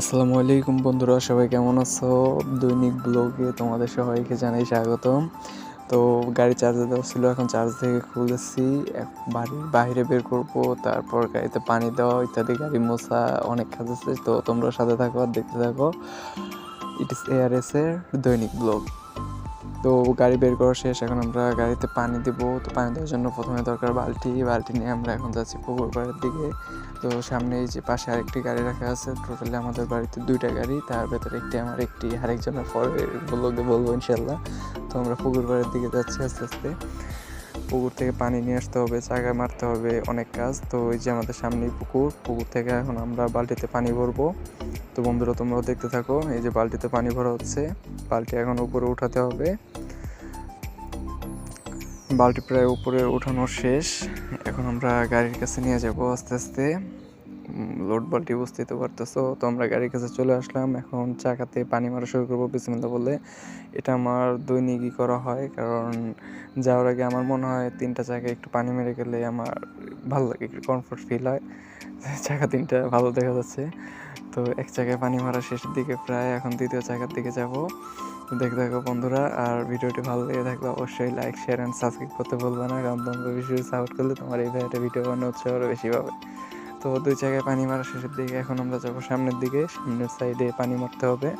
আসসালামু আলাইকুম বন্ধুরা, সবাই কেমন আছো? দৈনিক ব্লগে তোমাদের সবাইকে জানাই স্বাগতম। তো গাড়ি চার্জ দেওয়া ছিল, এখন চার্জ থেকে খুলেছি। বাড়ি বাড়ির বাইরে বের করব, তারপর গাড়িতে পানি দেওয়া, ইত্যাদি গাড়ি মোছা, অনেক কাজ আছে। তো তোমরা সাথে থাকো আর দেখতে থাকো। ইট ইস এআরএস এর দৈনিক ব্লগ। তো গাড়ি বের করা শেষ, এখন আমরা গাড়িতে পানি দেব। তো পানি দেওয়ার জন্য প্রথমে দরকার বালতি। বালতি নিয়ে আমরা এখন যাচ্ছি পুকুর পাড়ের দিকে। তো সামনে এই যে পাশে আরেকটি গাড়ি রাখা আছে। টোটালি আমাদের বাড়িতে দুইটা গাড়ি, তার ভেতরে একটি আমার, একটি আরেকজনের পরে বলবে বলব ইনশাল্লাহ তো আমরা পুকুর পাড়ের দিকে যাচ্ছি আস্তে আস্তে। পুকুর থেকে পানি নিয়ে আসতে হবে, চাকা মারতে হবে, অনেক কাজ। তো এই যে আমাদের সামনেই পুকুর পুকুর থেকে এখন আমরা বালতিতে পানি ভরবো। তো বন্ধুরা, তোমরাও দেখতে থাকো, এই যে বালতিতে পানি ভরা হচ্ছে, বালতি এখন উপরে উঠাতে হবে। বালতি প্রায় উপরে উঠানো শেষ, এখন আমরা গাড়ির কাছে নিয়ে যাব আস্তে আস্তে। লোড বালতি বুঝতেই তো পারতেছো। তো আমরা গাড়ির কাছে চলে আসলাম। এখন চাকাতে পানি মারা শুরু করব বিসমিল্লা বলে এটা আমার দৈনিকই করা হয়, কারণ যাওয়ার আগে আমার মনে হয় তিনটা চাকায় একটু পানি মেরে গেলে আমার ভালো লাগে, একটু কমফোর্ট ফিল হয়। চাকা তিনটা, ভালো দেখা যাচ্ছে। তো এক চাকায় পানি মারা শেষের দিকে প্রায়, এখন দ্বিতীয় চাকার দিকে যাব। দেখতে থাকো বন্ধুরা, আর ভিডিওটি ভালো লেগে থাকলে অবশ্যই লাইক শেয়ার অ্যান্ড সাবস্ক্রাইব করতে বলবে না, কারণ তোমরা বেশি সাপোর্ট করলে তোমার এই ভাইটা ভিডিও বানানো উৎসাহ আরও বেশি পাবে। তো দুই জায়গায় পানি মারা শেষের দিকে এখন আমরা যাব সামনের দিকে। সামনের সাইডে পানি মারতে হবে।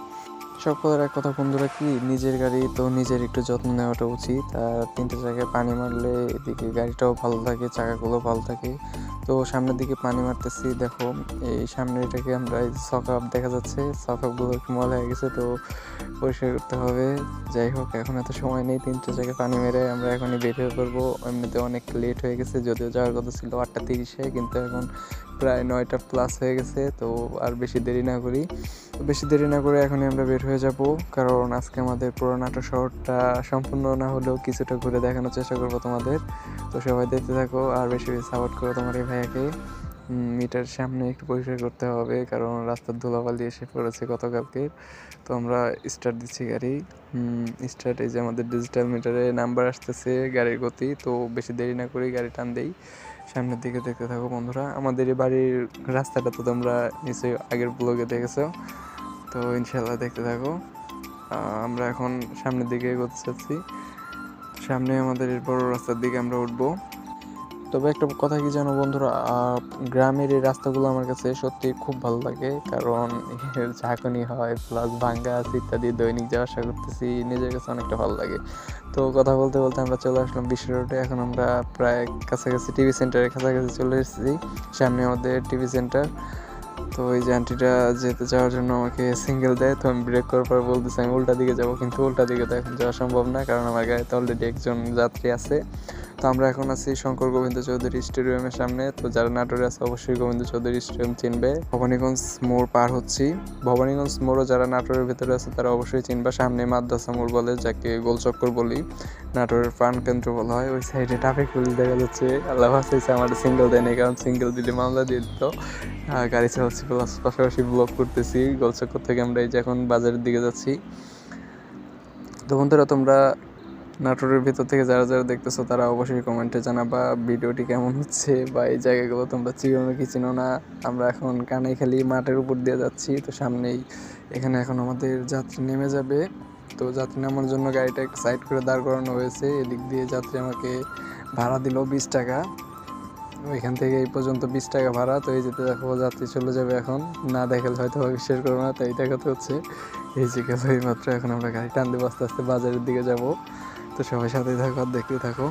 সব কথার এক কথা, বন্ধুরা, কি? নিজের গাড়ি তো নিজের একটু যত্ন নেওয়াটা উচিত। আর তিনটে জায়গায় পানি মারলে এদিকে গাড়িটাও ভালো থাকে, চাকাগুলো ভালো থাকে। তো সামনের দিকে পানি মারতেছি। দেখো, এই সামনে এটাকে আমরা এই আপ দেখা যাচ্ছে। সকাপগুলো একটু মল হয়ে গেছে, তো পরিষ্কার করতে হবে। যাই হোক, এখন এত সময় নেই, তিনটে জায়গায় পানি মেরে আমরা এখনই বের হয়ে পড়ব। এমনিতে অনেক লেট হয়ে গেছে, যদিও যাওয়ার কথা ছিল আটটা তিরিশে, কিন্তু এখন প্রায় নয়টা প্লাস হয়ে গেছে, তো আর বেশি দেরি না করি। বেশি দেরি না করে এখনই আমরা বের হয়ে যাব, কারণ আজকে আমাদের পুরো নাটক শহরটা সম্পূর্ণ না হলেও কিছুটা ঘুরে দেখানোর চেষ্টা করব তোমাদের। তো সবাই দেখতে থাকো আর বেশি বেশি সাপোর্ট করো তোমার এই ভাইয়াকে। মিটার সামনে একটু পরিষ্কার করতে হবে, কারণ রাস্তার ধুলাবালি এসে পড়েছে গতকালকে। তো আমরা স্টার্ট দিচ্ছি গাড়ি। স্টার্ট এই যে আমাদের ডিজিটাল মিটারে নাম্বার আসতেছে গাড়ির গতি, তো বেশি দেরি না করে গাড়ি টান দেই। সামনের দিকে দেখতে থাকো বন্ধুরা। আমাদের এই বাড়ির রাস্তাটা তো তোমরা নিশ্চয়ই আগের ব্লগে দেখেছ। তো ইনশাল্লাহ দেখতে থাকো। আমরা এখন সামনের দিকে এগোতে চাচ্ছি। সামনে আমাদের বড় রাস্তার দিকে আমরা উঠবো। তবে একটা কথা কি জানো বন্ধুরা গ্রামের এই রাস্তাগুলো আমার কাছে সত্যি খুব ভালো লাগে। কারণ ঝাঁকুনি হয় প্লাস ভাঙ্গা আছে ইত্যাদি, দৈনিক যাওয়া আসা করতেছি, নিজের কাছে অনেকটা ভালো লাগে। তো কথা বলতে বলতে আমরা চলে আসলাম বিশ্ব রোডে। এখন আমরা প্রায় কাছাকাছি টিভি সেন্টারের কাছাকাছি চলে এসেছি। সামনে আমাদের টিভি সেন্টার তো ওই যে আন্টিটা যেতে যাওয়ার জন্য আমাকে সিঙ্গেল দেয়, তো আমি ব্রেক করার পর বলতেছি আমি উল্টা দিকে যাব, কিন্তু উল্টা দিকে তো এখন যাওয়া সম্ভব না, কারণ আমার গাড়িতে অলরেডি একজন যাত্রী আছে। তো আমরা এখন আছি শঙ্কর গোবিন্দ চৌধুরী স্টেডিয়ামের সামনে। তো যারা নাটোরে আছে, অবশ্যই গোবিন্দ চৌধুরী স্টেডিয়াম চিনবে। ভবানীগঞ্জ মোড় পার হচ্ছি। ভবানীগঞ্জ মোড়ও যারা নাটোরের ভিতরে আছে, তারা অবশ্যই চিনবে। সামনে মাদ্রাসা মোড় বলে, যাকে গোলচক্কর বলি, নাটোরের প্রাণ কেন্দ্র বলা হয়। ওই সাইডে ট্রাফিক পুলিশ দেখা যাচ্ছে। আল্লাহ হাসাইছে আমার সিঙ্গেল দেয়নি কারণ সিঙ্গেল দিলে মামলা দিয়ে দিত। গাড়ি চালাচ্ছি প্লাস পাশাপাশি ব্লক করতেছি। গোলচক্কর থেকে আমরা এই যে এখন বাজারের দিকে যাচ্ছি। তো বন্ধুরা, তোমরা নাটোরের ভিতর থেকে যারা যারা দেখতেছো, তারা অবশ্যই কমেন্টে জানাবা ভিডিওটি কেমন হচ্ছে বা এই জায়গাগুলো তোমরা চিনো কি চিনো না। আমরা এখন কানাইখালি মাঠের উপর দিয়ে যাচ্ছি, তো সামনেই এখানে এখন আমাদের যাত্রী নেমে যাবে। তো যাত্রী নামার জন্য গাড়িটা সাইড করে দাঁড় করানো হয়েছে, এদিক দিয়ে যাত্রী আমাকে ভাড়া দিল বিশ টাকা। এখান থেকে এই পর্যন্ত বিশ টাকা ভাড়া, তো এই যেতে দেখো যাত্রী চলে যাবে এখন। না দেখালে হয়তো বিশ্বাস করব না, তাই দেখাতে হচ্ছে। এই যে গেল এই মাত্র, এখন আমরা গাড়ি টান দেবো আস্তে আস্তে বাজারের দিকে যাব। তো সবাই সাথে থাকো আর দেখতে থাকো।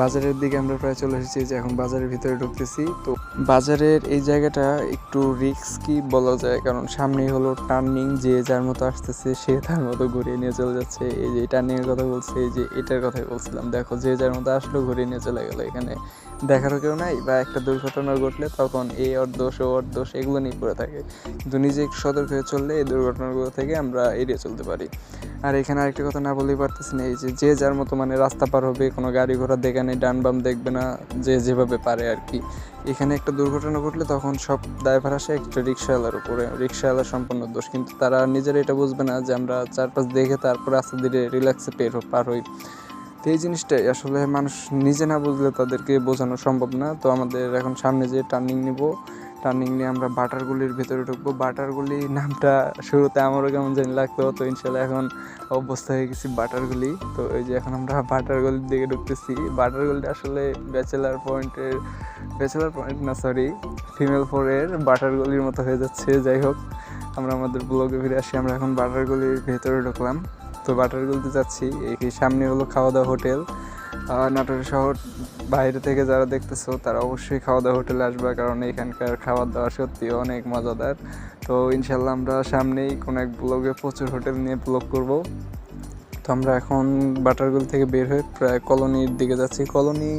বাজারের দিকে আমরা প্রায় চলে এসেছি যে এখন বাজারের ভিতরে ঢুকতেছি। তো বাজারের এই জায়গাটা একটু রিস্কি বলা যায়, কারণ সামনেই হলো টার্নিং যে যার মতো আসতেছে সে তার মতো ঘুরিয়ে নিয়ে চলে যাচ্ছে। এই যে টার্নিং এর কথা বলছে, এই যে এটার কথাই বলছিলাম। দেখো, যে যার মতো আসলো ঘুরিয়ে নিয়ে চলে গেল। এখানে দেখারও কেউ নাই, বা একটা দুর্ঘটনা ঘটলে তখন এই ওর দোষ ও ওর দোষ এগুলো নিয়ে পড়ে থাকে। কিন্তু নিজে একটু সতর্ক হয়ে চললে এই দুর্ঘটনাগুলো থেকে আমরা এড়িয়ে চলতে পারি। আর এখানে আরেকটা কথা না বলেই পারতেছি না, এই যে যে যার মতো মানে রাস্তা পার হবে, কোনো গাড়ি ঘোড়া দেখে নেই ডান বাম দেখবে না, যে যেভাবে পারে আর কি। এখানে একটা দুর্ঘটনা ঘটলে তখন সব ড্রাইভার আসে একটা রিক্সাওয়ালার উপরে। রিক্সাওয়ালার সম্পূর্ণ দোষ। কিন্তু তারা নিজেরা এটা বুঝবে না যে আমরা চারপাশ দেখে তারপর আস্তে ধীরে রিল্যাক্সে পের পার হই। তো এই জিনিসটাই আসলে মানুষ নিজে না বুঝলে তাদেরকে বোঝানো সম্ভব না। তো আমাদের এখন সামনে যে টার্নিং নিব টার্নিং নিয়ে আমরা বাটারগুলির ভেতরে ঢুকবো। বাটারগুলি নামটা শুরুতে আমারও কেমন জানি লাগতো তো ইনশাল্লাহ এখন অভ্যস্ত হয়ে গেছি বাটারগুলি। তো এই যে এখন আমরা বাটারগুলির দিকে ঢুকতেছি। বাটারগুলিটা আসলে ব্যাচেলার পয়েন্টের ব্যাচেলার পয়েন্ট না সরি ফিমেল ফোরের বাটারগুলির মতো হয়ে যাচ্ছে। যাই হোক, আমরা আমাদের ব্লগে ফিরে আসি, আমরা এখন বাটারগুলির ভেতরে ঢুকলাম। তো বাটারগুলিতে যাচ্ছি, এই সামনে হলো খাওয়া দাওয়া হোটেল। নাটোর শহর বাইরে থেকে যারা দেখতেছো, তারা অবশ্যই খাওয়া দাওয়া হোটেলে আসবে, কারণ এখানকার খাওয়া দাওয়া সত্যি অনেক মজাদার। তো ইনশাল্লাহ আমরা সামনেই কোনো এক ব্লগে প্রচুর হোটেল নিয়ে ব্লগ করব। তো আমরা এখন বাটারগুল থেকে বের হয়ে প্রায় কলোনির দিকে যাচ্ছি। কলোনি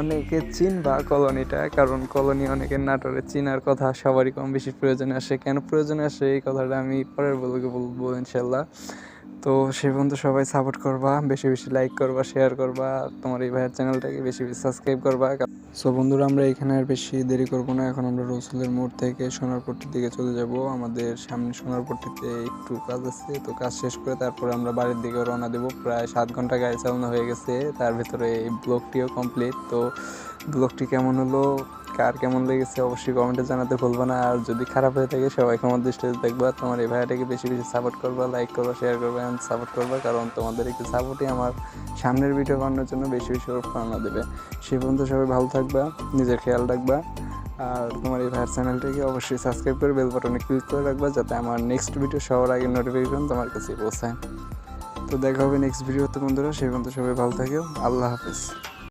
অনেকে চিনবা কলোনিটা, কারণ কলোনি অনেকের নাটোরে চিনার কথা সবারই কম বেশি প্রয়োজনে আসে। কেন প্রয়োজনে আসে এই কথাটা আমি পরের ব্লগে বলব ইনশাল্লাহ তো সে পর্যন্ত সবাই সাপোর্ট করবা, বেশি বেশি লাইক করবা শেয়ার করবা, তোমার এই ভাইয়ের চ্যানেলটাকে বেশি বেশি সাবস্ক্রাইব করবা। সো বন্ধুরা, আমরা এখানে আর বেশি দেরি করব না, এখন আমরা রসুলের মোড় থেকে সোনারপট্টির দিকে চলে যাব। আমাদের সামনে সোনারপট্টিতে একটু কাজ আছে, তো কাজ শেষ করে তারপরে আমরা বাড়ির দিকে রওনা দেবো। প্রায় সাত ঘণ্টা গাড়ি চালানো হয়ে গেছে, তার ভিতরে এই ব্লগটিও কমপ্লিট তো ব্লগটি কেমন হলো? কার কেমন লেগেছে অবশ্যই কমেন্টে জানাতে ভুলবো না। আর যদি খারাপ হয়ে থাকে সবাই আমার দৃষ্টিতে দেখবা। তোমার এই ভাইয়াটাকে বেশি বেশি সাপোর্ট করবা লাইক করবা শেয়ার করবা অ্যান্ড সাপোর্ট করবা। কারণ তোমাদের একটু সাপোর্টই আমার সামনের ভিডিও বানানোর জন্য বেশি বেশি প্রেরণা দেবে। সে পর্যন্ত সবাই ভালো থাকবা, নিজের খেয়াল রাখবা। আর তোমার এই ভাইয়ের চ্যানেলটাকে অবশ্যই সাবস্ক্রাইব করে বেল বাটনে ক্লিক করে রাখবা, যাতে আমার নেক্সট ভিডিও সবার আগে নোটিফিকেশন তোমার কাছে পৌঁছায়। তো দেখা হবে নেক্সট ভিডিও ভিডিওতে বন্ধুরা, সেই পর্যন্ত সবাই ভালো থাকেও আল্লাহ হাফেজ।